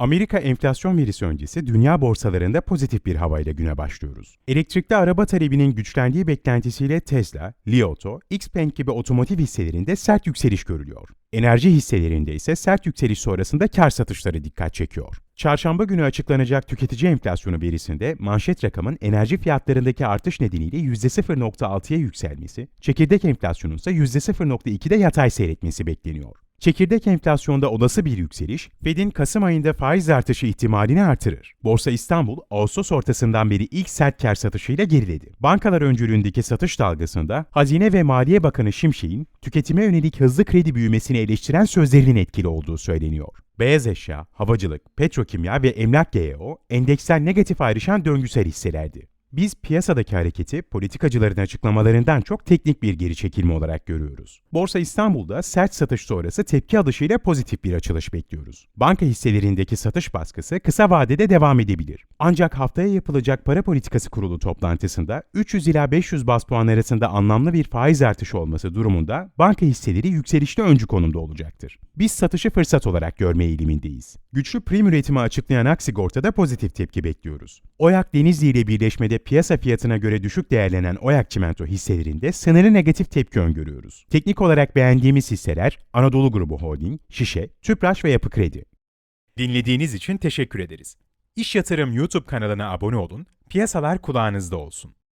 Amerika enflasyon verisi öncesi dünya borsalarında pozitif bir havayla güne başlıyoruz. Elektrikli araba talebinin güçlendiği beklentisiyle Tesla, Li Auto, Xpeng gibi otomotiv hisselerinde sert yükseliş görülüyor. Enerji hisselerinde ise sert yükseliş sonrasında kar satışları dikkat çekiyor. Çarşamba günü açıklanacak tüketici enflasyonu verisinde manşet rakamın enerji fiyatlarındaki artış nedeniyle %0.6'ya yükselmesi, çekirdek enflasyonun ise %0.2'de yatay seyretmesi bekleniyor. Çekirdek enflasyonda olası bir yükseliş, Fed'in Kasım ayında faiz artışı ihtimalini artırır. Borsa İstanbul, Ağustos ortasından beri ilk sert kar satışıyla geriledi. Bankalar öncülüğündeki satış dalgasında Hazine ve Maliye Bakanı Şimşek'in tüketime yönelik hızlı kredi büyümesini eleştiren sözlerinin etkili olduğu söyleniyor. Beyaz eşya, havacılık, petrokimya ve emlak GEO endeksel negatif ayrışan döngüsel hisselerdi. Biz piyasadaki hareketi politikacıların açıklamalarından çok teknik bir geri çekilme olarak görüyoruz. Borsa İstanbul'da sert satış sonrası tepki alışıyla pozitif bir açılış bekliyoruz. Banka hisselerindeki satış baskısı kısa vadede devam edebilir. Ancak haftaya yapılacak para politikası kurulu toplantısında 300 ila 500 bas puan arasında anlamlı bir faiz artışı olması durumunda banka hisseleri yükselişte öncü konumda olacaktır. Biz satışı fırsat olarak görme eğilimindeyiz. Güçlü prim üretimi açıklayan Aksigorta'da pozitif tepki bekliyoruz. Oyak Denizli ile birleşmede piyasa fiyatına göre düşük değerlenen Oyak Çimento hisselerinde sınırlı negatif tepki öngörüyoruz. Teknik olarak beğendiğimiz hisseler Anadolu Grubu Holding, Şişe, Tüpraş ve Yapı Kredi. Dinlediğiniz için teşekkür ederiz. İş Yatırım YouTube kanalına abone olun, piyasalar kulağınızda olsun.